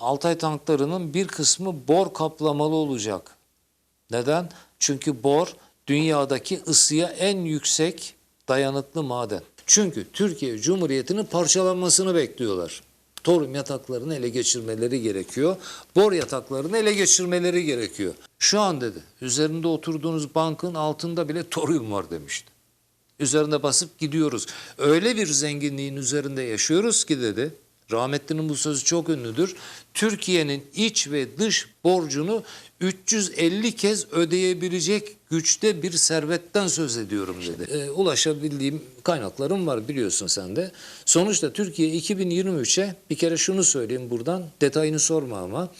Altay tanklarının bir kısmı bor kaplamalı olacak. Neden? Çünkü bor dünyadaki ısıya en yüksek dayanıklı maden. Çünkü Türkiye Cumhuriyeti'nin parçalanmasını bekliyorlar. Torum yataklarını ele geçirmeleri gerekiyor. Bor yataklarını ele geçirmeleri gerekiyor. Şu an dedi üzerinde oturduğunuz bankın altında bile toryum var demişti. Üzerine basıp gidiyoruz. Öyle bir zenginliğin üzerinde yaşıyoruz ki dedi. Rahmetlinin bu sözü çok ünlüdür. Türkiye'nin iç ve dış borcunu 350 kez ödeyebilecek güçte bir servetten söz ediyorum dedi. Ee, ulaşabildiğim kaynaklarım var biliyorsun sen de. Sonuçta Türkiye 2023'e bir kere şunu söyleyeyim buradan detayını sorma ama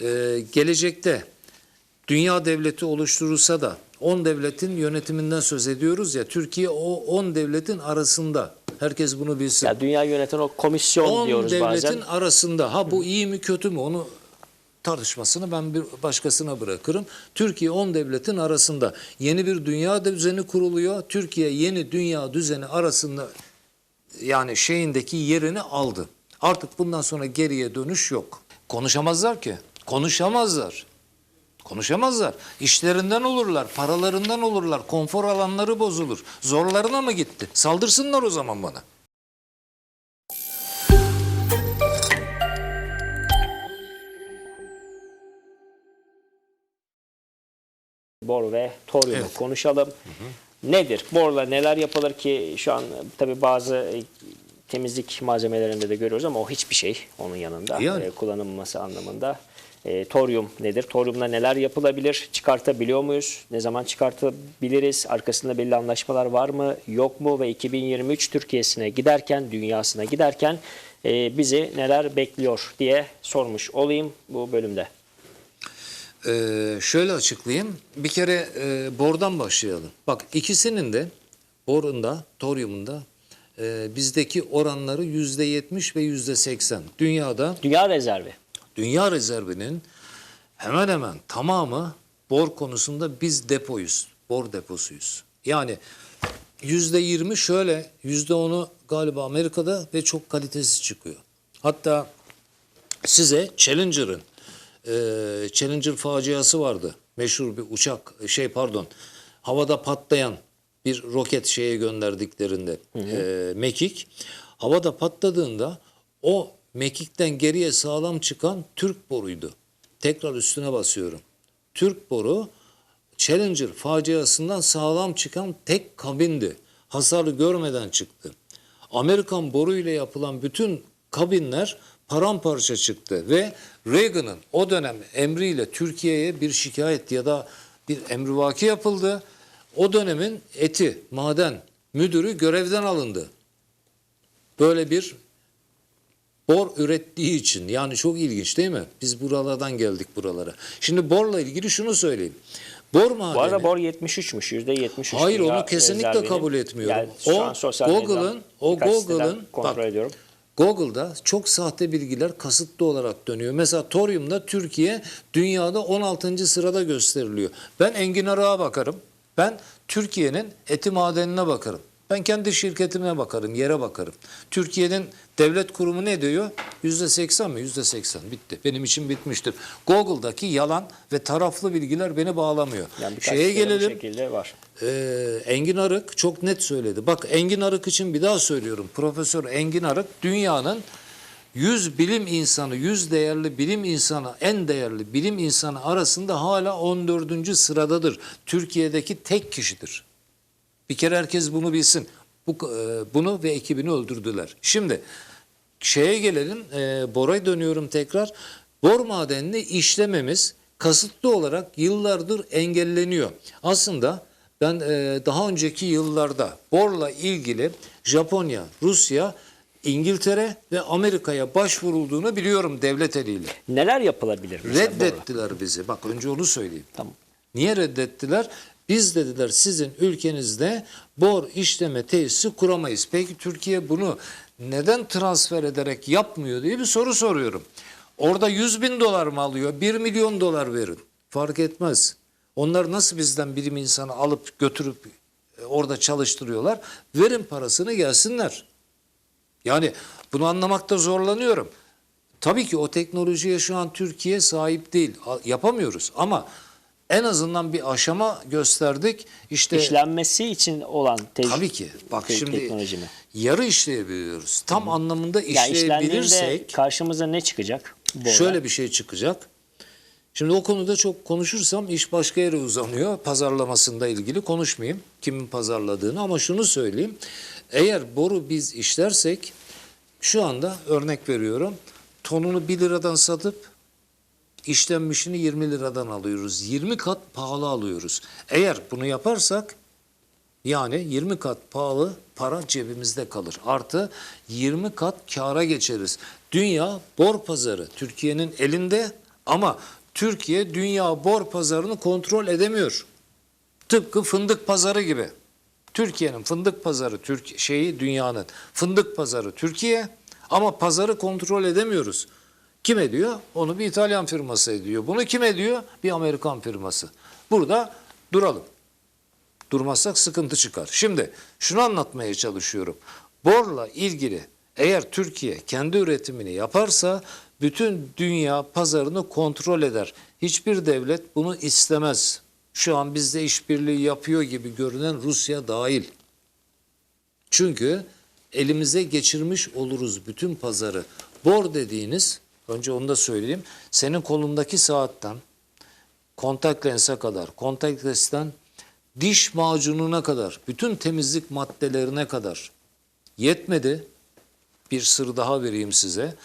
Ee, gelecekte dünya devleti oluşturulsa da 10 devletin yönetiminden söz ediyoruz ya Türkiye o 10 devletin arasında. Herkes bunu bilsin. Ya dünya yöneten o komisyon 10 diyoruz devletin bazen. arasında. Ha bu iyi mi kötü mü onu tartışmasını ben bir başkasına bırakırım. Türkiye 10 devletin arasında yeni bir dünya düzeni kuruluyor. Türkiye yeni dünya düzeni arasında yani şeyindeki yerini aldı. Artık bundan sonra geriye dönüş yok. Konuşamazlar ki. Konuşamazlar. Konuşamazlar. İşlerinden olurlar, paralarından olurlar, konfor alanları bozulur. Zorlarına mı gitti? Saldırsınlar o zaman bana. Bor ve toryumu Evet. konuşalım. Nedir? Borla neler yapılır ki şu an tabii bazı temizlik malzemelerinde de görüyoruz ama o hiçbir şey onun yanında Yani. e, kullanılması anlamında. E, toryum nedir? Toryumla neler yapılabilir? Çıkartabiliyor muyuz? Ne zaman çıkartabiliriz? Arkasında belli anlaşmalar var mı? Yok mu? Ve 2023 Türkiye'sine giderken, dünyasına giderken e, bizi neler bekliyor diye sormuş olayım bu bölümde. Ee, şöyle açıklayayım. Bir kere e, bordan başlayalım. Bak ikisinin de borunda, toryumunda e, bizdeki oranları yüzde yetmiş ve yüzde seksen. Dünyada Dünya rezervi. dünya rezervinin hemen hemen tamamı bor konusunda biz depoyuz. Bor deposuyuz. Yani yüzde yirmi şöyle, yüzde onu galiba Amerika'da ve çok kalitesiz çıkıyor. Hatta size Challenger'ın e, Challenger faciası vardı. Meşhur bir uçak şey pardon havada patlayan bir roket şeye gönderdiklerinde e, mekik havada patladığında o mekikten geriye sağlam çıkan Türk boruydu. Tekrar üstüne basıyorum. Türk boru Challenger faciasından sağlam çıkan tek kabindi. Hasarı görmeden çıktı. Amerikan boruyla yapılan bütün kabinler paramparça çıktı ve Reagan'ın o dönem emriyle Türkiye'ye bir şikayet ya da bir emrivaki yapıldı. O dönemin eti, maden müdürü görevden alındı. Böyle bir bor ürettiği için yani çok ilginç değil mi? Biz buralardan geldik buralara. Şimdi borla ilgili şunu söyleyeyim. Bor madeni. Bu arada bor 73'müş. %73. Hayır onu kesinlikle rezervinin. kabul etmiyorum. Yani o Google'ın o Google'ın kontrol bak, ediyorum. Google'da çok sahte bilgiler kasıtlı olarak dönüyor. Mesela toryumda Türkiye dünyada 16. sırada gösteriliyor. Ben Engin Arık'a bakarım. Ben Türkiye'nin eti madenine bakarım. Ben kendi şirketime bakarım, yere bakarım. Türkiye'nin devlet kurumu ne diyor? Yüzde seksen mi? Yüzde seksen. Bitti. Benim için bitmiştir. Google'daki yalan ve taraflı bilgiler beni bağlamıyor. Yani Şeye gelelim. şekilde var. Ee, Engin Arık çok net söyledi. Bak Engin Arık için bir daha söylüyorum. Profesör Engin Arık dünyanın 100 bilim insanı, 100 değerli bilim insanı, en değerli bilim insanı arasında hala 14. sıradadır. Türkiye'deki tek kişidir. Bir kere herkes bunu bilsin. Bu, e, bunu ve ekibini öldürdüler. Şimdi şeye gelelim. E, Bora'ya dönüyorum tekrar. Bor madenini işlememiz kasıtlı olarak yıllardır engelleniyor. Aslında ben e, daha önceki yıllarda borla ilgili Japonya, Rusya, İngiltere ve Amerika'ya başvurulduğunu biliyorum devlet eliyle. Neler yapılabilir? mesela? Reddettiler bizi. Bak önce onu söyleyeyim. Tamam. Niye reddettiler? Biz dediler sizin ülkenizde bor işleme tesisi kuramayız. Peki Türkiye bunu neden transfer ederek yapmıyor diye bir soru soruyorum. Orada 100 bin dolar mı alıyor? 1 milyon dolar verin. Fark etmez. Onlar nasıl bizden bilim insanı alıp götürüp e, orada çalıştırıyorlar? Verin parasını gelsinler. Yani bunu anlamakta zorlanıyorum. Tabii ki o teknolojiye şu an Türkiye sahip değil. Yapamıyoruz ama en azından bir aşama gösterdik. İşte İşlenmesi için olan te- tabii ki. Bak te- şimdi teknoloji mi? yarı işleyebiliyoruz. Tam anlamında Ya işlendiğinde işleyebilirsek karşımıza ne çıkacak? Bu şöyle bir şey çıkacak. Şimdi o konuda çok konuşursam iş başka yere uzanıyor. Pazarlamasında ilgili konuşmayayım. Kimin pazarladığını ama şunu söyleyeyim. Eğer boru biz işlersek şu anda örnek veriyorum. Tonunu 1 liradan satıp işlenmişini 20 liradan alıyoruz. 20 kat pahalı alıyoruz. Eğer bunu yaparsak yani 20 kat pahalı para cebimizde kalır. Artı 20 kat kâra geçeriz. Dünya bor pazarı Türkiye'nin elinde ama Türkiye dünya bor pazarını kontrol edemiyor. Tıpkı fındık pazarı gibi. Türkiye'nin fındık pazarı Türk şeyi dünyanın fındık pazarı Türkiye ama pazarı kontrol edemiyoruz. Kim ediyor? Onu bir İtalyan firması ediyor. Bunu kim ediyor? Bir Amerikan firması. Burada duralım. Durmazsak sıkıntı çıkar. Şimdi şunu anlatmaya çalışıyorum. Borla ilgili eğer Türkiye kendi üretimini yaparsa bütün dünya pazarını kontrol eder. Hiçbir devlet bunu istemez. Şu an bizde işbirliği yapıyor gibi görünen Rusya dahil. Çünkü elimize geçirmiş oluruz bütün pazarı. Bor dediğiniz, önce onu da söyleyeyim, senin kolundaki saatten kontak lense kadar, kontak lensten diş macununa kadar, bütün temizlik maddelerine kadar yetmedi. Bir sır daha vereyim size.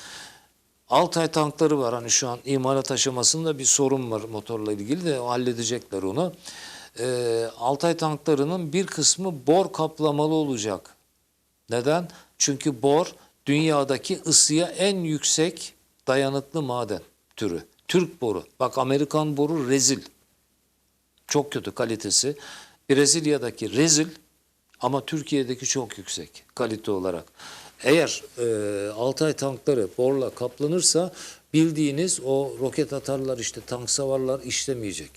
Altay tankları var. Hani şu an imalat aşamasında bir sorun var motorla ilgili de halledecekler onu. Ee, Altay tanklarının bir kısmı bor kaplamalı olacak. Neden? Çünkü bor dünyadaki ısıya en yüksek dayanıklı maden türü. Türk boru. Bak Amerikan boru rezil. Çok kötü kalitesi. Brezilya'daki rezil ama Türkiye'deki çok yüksek kalite olarak. Eğer e, Altay tankları borla kaplanırsa bildiğiniz o roket atarlar işte tank savarlar işlemeyecek.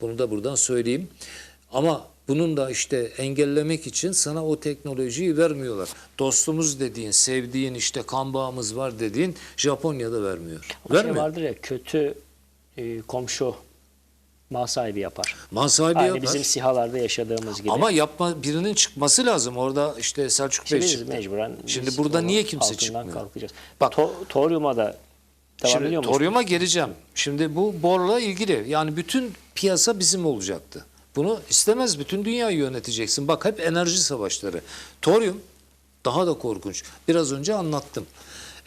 Bunu da buradan söyleyeyim. Ama bunun da işte engellemek için sana o teknolojiyi vermiyorlar. Dostumuz dediğin, sevdiğin işte kan bağımız var dediğin Japonya'da vermiyor. Ama şey Vermiyor. vardır ya kötü e, komşu mal sahibi yapar. Mal sahibi Aynı yapar. bizim sihalarda yaşadığımız gibi. Ama yapma birinin çıkması lazım. Orada işte Selçuk Bey çıktı. mecburen Şimdi burada niye kimse çıkmıyor? kalkacağız. Bak- To- toryuma da devam Şimdi ediyor musun? toryuma geleceğim. Şimdi bu borla ilgili yani bütün piyasa bizim olacaktı. Bunu istemez bütün dünyayı yöneteceksin. Bak hep enerji savaşları. Toryum daha da korkunç. Biraz önce anlattım.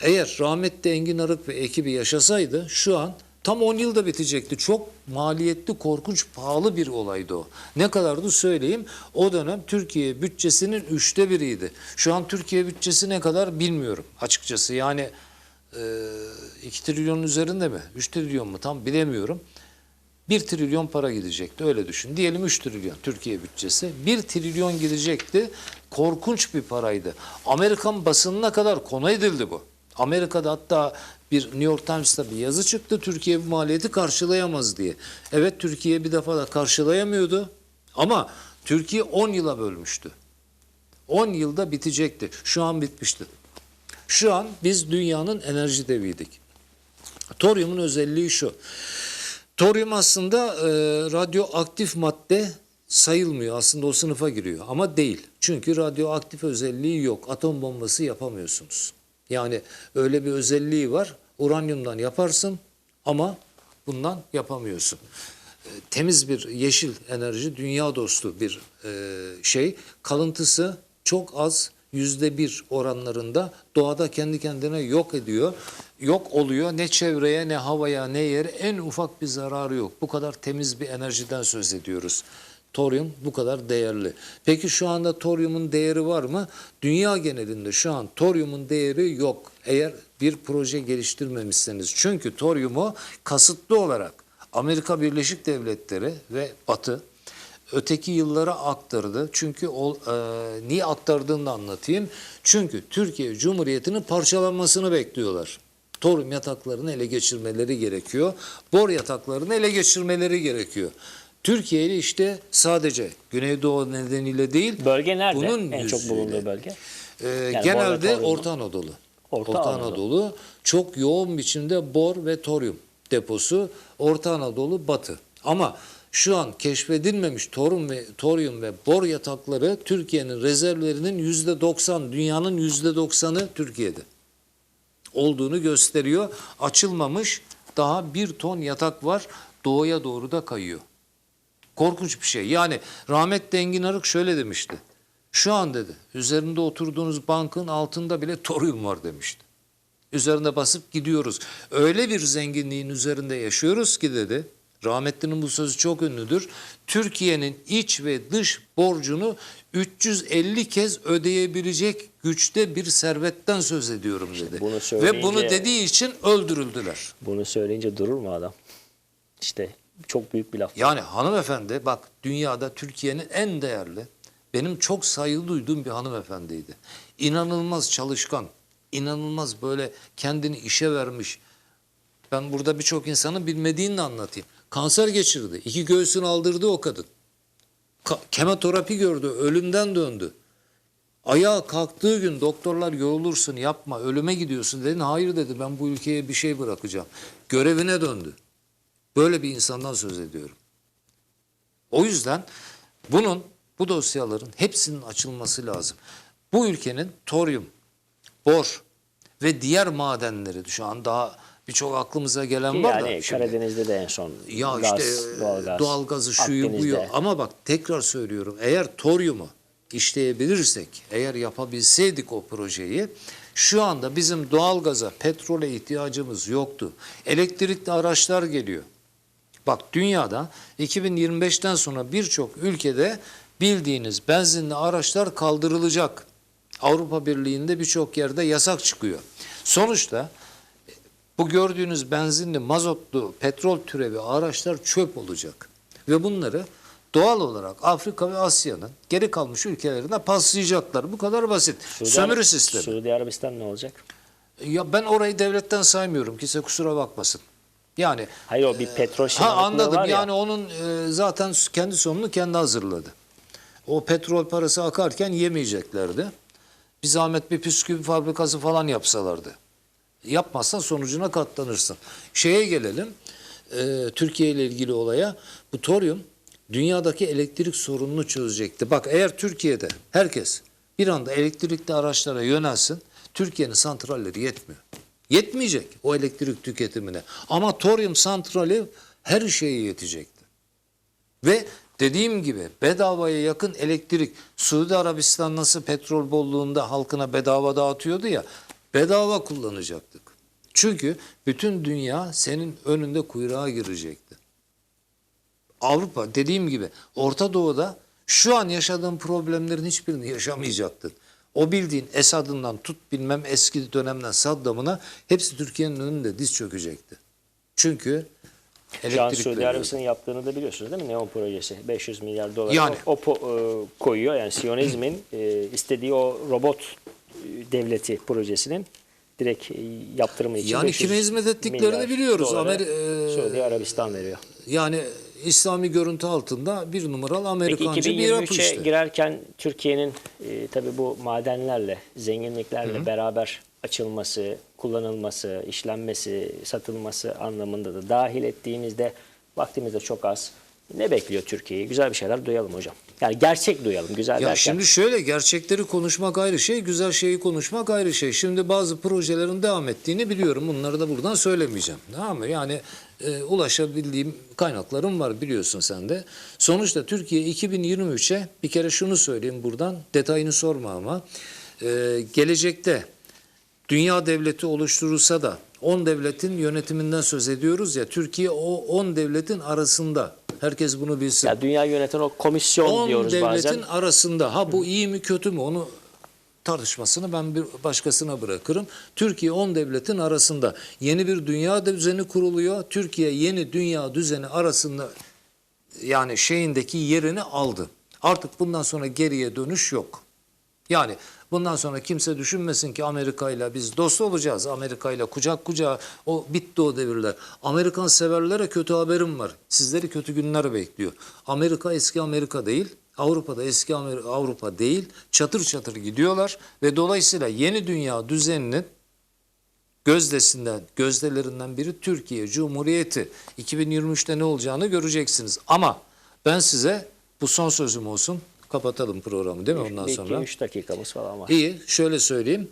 Eğer rahmetli Engin Arık ve ekibi yaşasaydı şu an tam 10 yılda bitecekti. Çok maliyetli, korkunç, pahalı bir olaydı o. Ne kadardı söyleyeyim. O dönem Türkiye bütçesinin üçte biriydi. Şu an Türkiye bütçesi ne kadar bilmiyorum açıkçası. Yani e, 2 trilyonun üzerinde mi? 3 trilyon mu? Tam bilemiyorum. 1 trilyon para gidecekti öyle düşün. Diyelim 3 trilyon Türkiye bütçesi. 1 trilyon gidecekti. Korkunç bir paraydı. Amerikan basınına kadar konu edildi bu. Amerika'da hatta bir New York Times'ta bir yazı çıktı. Türkiye bu maliyeti karşılayamaz diye. Evet Türkiye bir defa da karşılayamıyordu. Ama Türkiye 10 yıla bölmüştü. 10 yılda bitecekti. Şu an bitmişti. Şu an biz dünyanın enerji deviydik. Toryumun özelliği şu. Toryum aslında e, radyoaktif madde sayılmıyor. Aslında o sınıfa giriyor ama değil. Çünkü radyoaktif özelliği yok. Atom bombası yapamıyorsunuz. Yani öyle bir özelliği var. Uranyumdan yaparsın ama bundan yapamıyorsun. E, temiz bir yeşil enerji, dünya dostu bir e, şey. Kalıntısı çok az, yüzde bir oranlarında doğada kendi kendine yok ediyor. Yok oluyor ne çevreye ne havaya ne yere en ufak bir zararı yok. Bu kadar temiz bir enerjiden söz ediyoruz. Toryum bu kadar değerli. Peki şu anda toryumun değeri var mı? Dünya genelinde şu an toryumun değeri yok. Eğer bir proje geliştirmemişseniz. Çünkü toryumu kasıtlı olarak Amerika Birleşik Devletleri ve Batı öteki yıllara aktardı. Çünkü o, e, niye aktardığını da anlatayım. Çünkü Türkiye Cumhuriyeti'nin parçalanmasını bekliyorlar. Torum yataklarını ele geçirmeleri gerekiyor. Bor yataklarını ele geçirmeleri gerekiyor. Türkiye ile işte sadece Güneydoğu nedeniyle değil. Bölge nerede? Bunun en çok bulunduğu bölge. e, Yani genelde. Orta Anadolu. Orta Orta, Anadolu. Anadolu. çok yoğun biçimde bor ve toryum deposu. Orta Anadolu batı. Ama şu an keşfedilmemiş torum ve toryum ve bor yatakları Türkiye'nin rezervlerinin yüzde 90, dünyanın yüzde 90'ı Türkiye'de olduğunu gösteriyor. Açılmamış daha bir ton yatak var. Doğuya doğru da kayıyor. Korkunç bir şey. Yani rahmetli Engin Arık şöyle demişti. Şu an dedi üzerinde oturduğunuz bankın altında bile toryum var demişti. Üzerine basıp gidiyoruz. Öyle bir zenginliğin üzerinde yaşıyoruz ki dedi. Rahmetlinin bu sözü çok ünlüdür. Türkiye'nin iç ve dış borcunu 350 kez ödeyebilecek güçte bir servetten söz ediyorum dedi. bunu ve bunu söyleyince- dediği için öldürüldüler. Bunu söyleyince durur mu adam? İşte çok büyük bir laf. Yani hanımefendi bak dünyada Türkiye'nin en değerli, benim çok saygı duyduğum bir hanımefendiydi. İnanılmaz çalışkan, inanılmaz böyle kendini işe vermiş. Ben burada birçok insanın bilmediğini de anlatayım. Kanser geçirdi. iki göğsünü aldırdı o kadın. Ka- kemoterapi gördü, ölümden döndü. Ayağa kalktığı gün doktorlar yorulursun yapma ölüme gidiyorsun dedi. Hayır dedi ben bu ülkeye bir şey bırakacağım. Görevine döndü. Böyle bir insandan söz ediyorum. O yüzden bunun, bu dosyaların hepsinin açılması lazım. Bu ülkenin toryum, bor ve diğer madenleri şu an daha birçok aklımıza gelen Ki var da. yani Karadeniz'de de en son ya gaz, işte doğalgaz, doğalgazı şuyu buyu ama bak tekrar söylüyorum eğer toryumu işleyebilirsek eğer yapabilseydik o projeyi şu anda bizim doğalgaza petrole ihtiyacımız yoktu. Elektrikli araçlar geliyor. Bak dünyada 2025'ten sonra birçok ülkede bildiğiniz benzinli araçlar kaldırılacak. Avrupa Birliği'nde birçok yerde yasak çıkıyor. Sonuçta bu gördüğünüz benzinli, mazotlu, petrol türevi araçlar çöp olacak. Ve bunları doğal olarak Afrika ve Asya'nın geri kalmış ülkelerine paslayacaklar. Bu kadar basit. Suudi Sömürü Ara- sistemi. Suudi Arabistan ne olacak? Ya ben orayı devletten saymıyorum. Kimse kusura bakmasın. Yani Hayır o bir petrol Ha anladım. var ya. Yani onun e, zaten kendi sonunu kendi hazırladı. O petrol parası akarken yemeyeceklerdi. Bir zahmet bir püsküvi fabrikası falan yapsalardı. Yapmazsan sonucuna katlanırsın. Şeye gelelim. e, Türkiye ile ilgili olaya. Bu toryum dünyadaki elektrik sorununu çözecekti. Bak eğer Türkiye'de herkes bir anda elektrikli araçlara yönelsin Türkiye'nin santralleri yetmiyor. Yetmeyecek o elektrik tüketimine. Ama toryum santrali her şeye yetecekti. Ve dediğim gibi bedavaya yakın elektrik Suudi Arabistan nasıl petrol bolluğunda halkına bedava dağıtıyordu ya bedava kullanacaktık. Çünkü bütün dünya senin önünde kuyruğa girecekti. Avrupa dediğim gibi Orta Doğu'da şu an yaşadığın problemlerin hiçbirini yaşamayacaktın. O bildiğin Esad'ından tut bilmem eski dönemden Saddam'ına hepsi Türkiye'nin önünde diz çökecekti. Çünkü Şu an Suudi. Arabistan'ın yaptığını da biliyorsunuz değil mi? Neon projesi. 500 milyar dolar Yani. o, o po- e, koyuyor. Yani Siyonizmin e, istediği o robot e, devleti projesinin direkt e, yaptırımı için Yani 500 kime hizmet ettiklerini biliyoruz. e, Suudi Arabistan veriyor. Yani İslami görüntü altında bir numaralı Peki Amerikancı bir yapı 2023'e işte. girerken Türkiye'nin e, tabii bu madenlerle, zenginliklerle beraber açılması, kullanılması, işlenmesi, satılması anlamında da dahil ettiğimizde vaktimiz de çok az. Ne bekliyor Türkiye'yi? Güzel bir şeyler duyalım hocam. Yani gerçek duyalım. Güzel Ya derken. şimdi şöyle gerçekleri konuşmak ayrı şey, güzel şeyi konuşmak ayrı şey. Şimdi bazı projelerin devam ettiğini biliyorum. Bunları da buradan söylemeyeceğim. Tamam mı? Yani e, ulaşabildiğim kaynaklarım var biliyorsun sen de. Sonuçta Türkiye 2023'e bir kere şunu söyleyeyim buradan. Detayını sorma ama. E, gelecekte dünya devleti oluşturulsa da 10 devletin yönetiminden söz ediyoruz ya. Türkiye o 10 devletin arasında. Herkes bunu bilsin. ya dünya yöneten o komisyon 10 diyoruz devletin bazen. arasında ha bu iyi mi kötü mü onu tartışmasını ben bir başkasına bırakırım. Türkiye 10 devletin arasında yeni bir dünya düzeni kuruluyor. Türkiye yeni dünya düzeni arasında yani şeyindeki yerini aldı. Artık bundan sonra geriye dönüş yok. Yani bundan sonra kimse düşünmesin ki Amerika ile biz dost olacağız. Amerika ile kucak kucağa o bitti o devirler. Amerikan severlere kötü haberim var. Sizleri kötü günler bekliyor. Amerika eski Amerika değil. Avrupa'da eski Amer- Avrupa değil. Çatır çatır gidiyorlar ve dolayısıyla yeni dünya düzeninin gözdesinden, gözdelerinden biri Türkiye Cumhuriyeti. 2023'te ne olacağını göreceksiniz. Ama ben size bu son sözüm olsun. Kapatalım programı değil mi ondan sonra? 2-3 dakikamız falan var. İyi, şöyle söyleyeyim.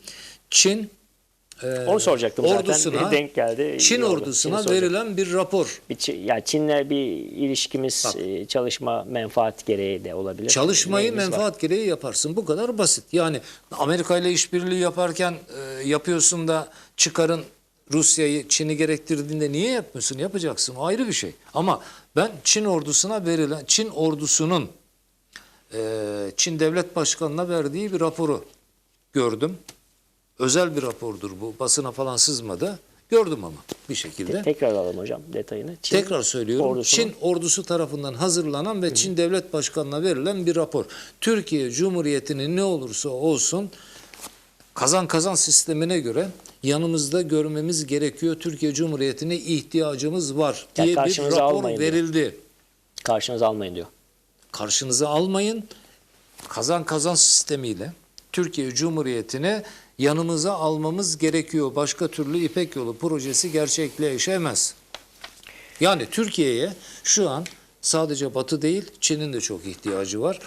Çin e, Onu soracaktım zaten. ordusuna, Denk geldi. Çin ordusuna verilen bir rapor. Bir, Çin- ya Çin'le bir ilişkimiz Bak. e, çalışma menfaat gereği de olabilir. Çalışmayı Neyimiz var? menfaat gereği yaparsın. Bu kadar basit. Yani Amerika ile işbirliği yaparken e, yapıyorsun da çıkarın Rusya'yı Çin'i gerektirdiğinde niye yapmıyorsun? Yapacaksın. O ayrı bir şey. Ama ben Çin ordusuna verilen Çin ordusunun e, Çin Devlet Başkanı'na verdiği bir raporu gördüm. Özel bir rapordur bu. Basına falan sızmadı. Gördüm ama bir şekilde. Tekrar alalım hocam detayını. Çin Tekrar söylüyorum. ordusunun- Çin ordusu tarafından hazırlanan ve Çin Devlet Başkanı'na verilen bir rapor. Türkiye Cumhuriyeti'nin ne olursa olsun kazan kazan sistemine göre yanımızda görmemiz gerekiyor. Türkiye Cumhuriyeti'ne ihtiyacımız var diye bir karşınıza rapor almayın diyor. verildi. karşınıza almayın diyor. Karşınıza almayın. Kazan kazan sistemiyle Türkiye Cumhuriyeti'ne yanımıza almamız gerekiyor. Başka türlü İpek Yolu projesi gerçekleşemez. Yani Türkiye'ye şu an sadece Batı değil Çin'in de çok ihtiyacı var.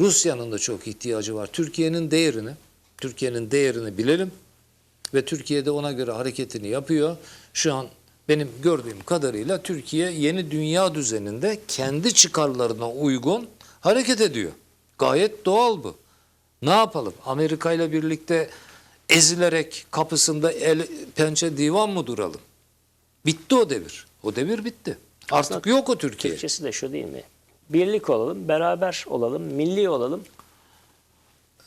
Rusya'nın da çok ihtiyacı var. Türkiye'nin değerini, Türkiye'nin değerini bilelim ve Türkiye de ona göre hareketini yapıyor. Şu an benim gördüğüm kadarıyla Türkiye yeni dünya düzeninde kendi çıkarlarına uygun hareket ediyor. Gayet doğal bu. Ne yapalım? Amerika ile birlikte ezilerek kapısında el pençe divan mı duralım? Bitti o devir. O devir bitti. Artık yok o Türkiye. Türkçesi de şu değil mi? Birlik olalım, beraber olalım, milli olalım.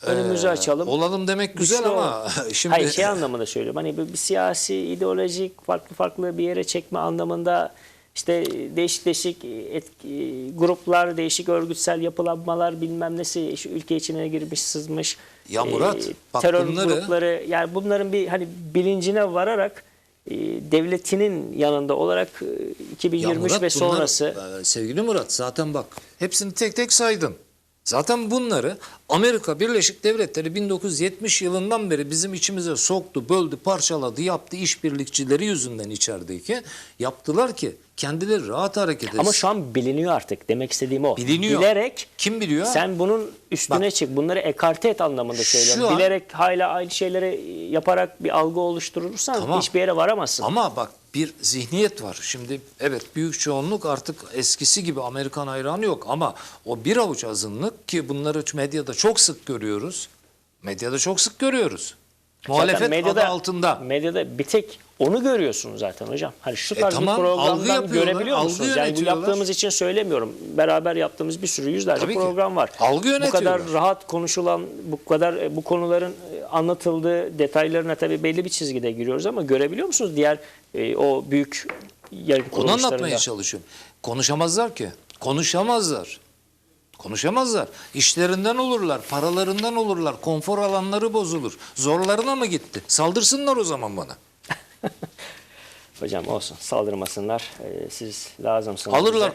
Önümüzü açalım. Olalım demek güzel güçlü ama olalım. şimdi Hayır şey anlamında söylüyorum. Hani bir, bir siyasi, ideolojik, farklı farklı bir yere çekme anlamında işte değişik değişik etki, gruplar, değişik örgütsel yapılanmalar bilmem nesi şu ülke içine girmiş, sızmış. Ya Murat, bak terör bunları- grupları yani bunların bir hani bilincine vararak e, devletinin yanında olarak e, Ya 2023 Murat, ve bunlar- sonrası e, sevgili Murat zaten bak hepsini tek tek saydım. Zaten bunları Amerika Birleşik Devletleri 1970 yılından beri bizim içimize soktu, böldü, parçaladı, yaptı işbirlikçileri yüzünden içerideki yaptılar ki kendileri rahat hareket etsin. Ama şu an biliniyor artık. Demek istediğim o. Biliniyor. Bilerek Kim biliyor? sen bunun üstüne çık. Bunları ekarte et anlamında söylüyorum. An- Bilerek hala aynı şeyleri yaparak bir algı oluşturursan Tamam. hiçbir yere varamazsın. Ama bak bir zihniyet var. Şimdi evet büyük çoğunluk artık eskisi gibi Amerikan hayranı yok ama o bir avuç azınlık ki bunları medyada çok sık görüyoruz. Medyada çok sık görüyoruz. Muhalefet Zaten adı altında. Medyada bir tek onu görüyorsunuz zaten hocam. Hani şu E tarz tamam, bir programdan görebiliyor musunuz? Yani bu yaptığımız için söylemiyorum. Beraber yaptığımız bir sürü yüzlerce Tabii ki. program var. Algı Bu kadar rahat konuşulan, bu kadar e, bu konuların e, anlatıldığı detaylarına tabii belli bir çizgide giriyoruz ama görebiliyor musunuz diğer e, o büyük yayın Onu kuruluşlarında? anlatmaya çalışıyorum. Konuşamazlar ki. Konuşamazlar. Konuşamazlar. İşlerinden olurlar, paralarından olurlar, konfor alanları bozulur. Zorlarına mı gitti? Saldırsınlar o zaman bana. Hocam olsun saldırmasınlar. E, siz lazımsınız. Alırlar bize.